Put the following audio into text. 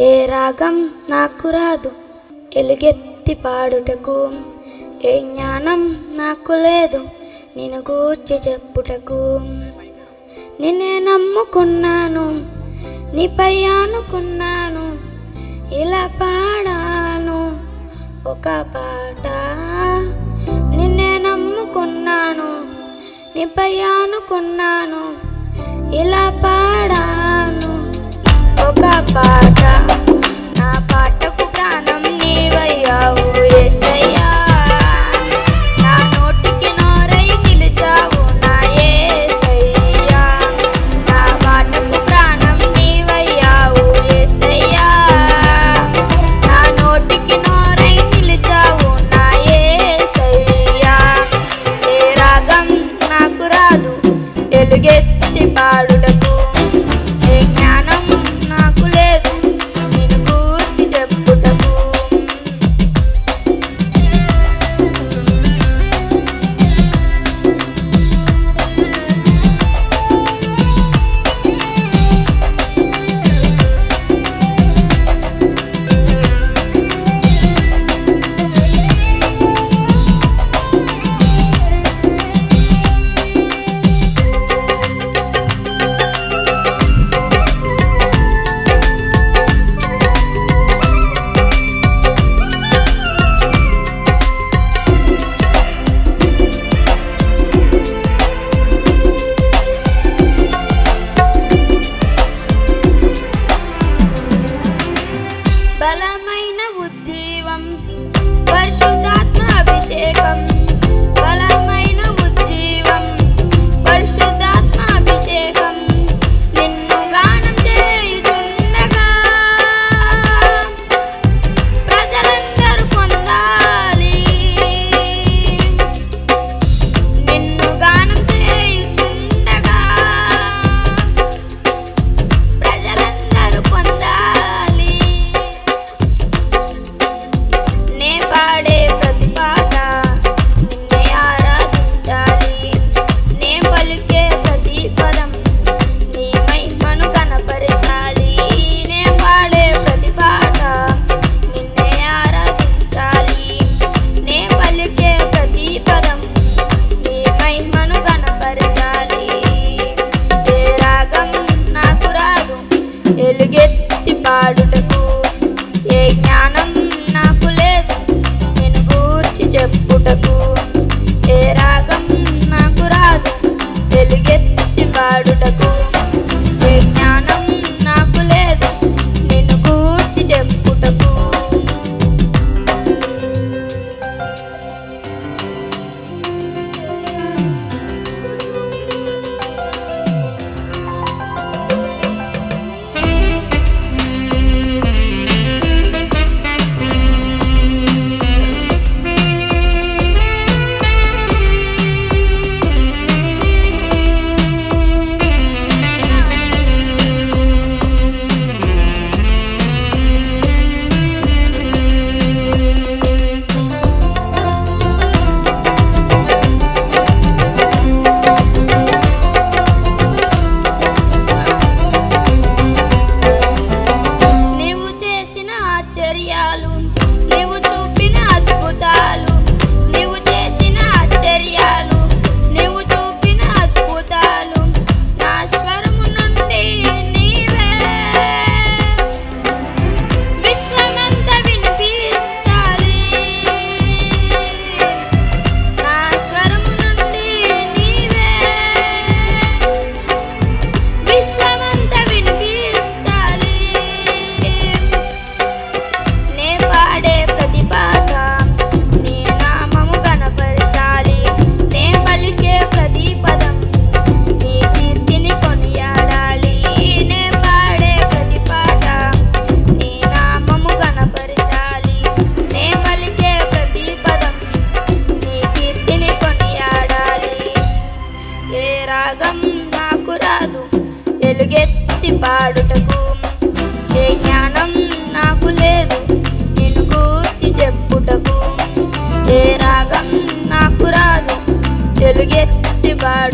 ఏ రాగం నాకు రాదు? ఎలుగెత్తి పాడుటకు ఏ జ్ఞానం నాకు లేదు? నేను గూర్చి చెప్పుటకు. నిన్నే నమ్ముకున్నాను నీపై అనుకున్నాను ఇలా పాడాను ఒక పాట. నిన్నే నమ్ముకున్నాను నీపై అనుకున్నాను ఇలా పా I don't know. అద్భుతాలు నీవు చూపిన అద్భుతాలు to get the bar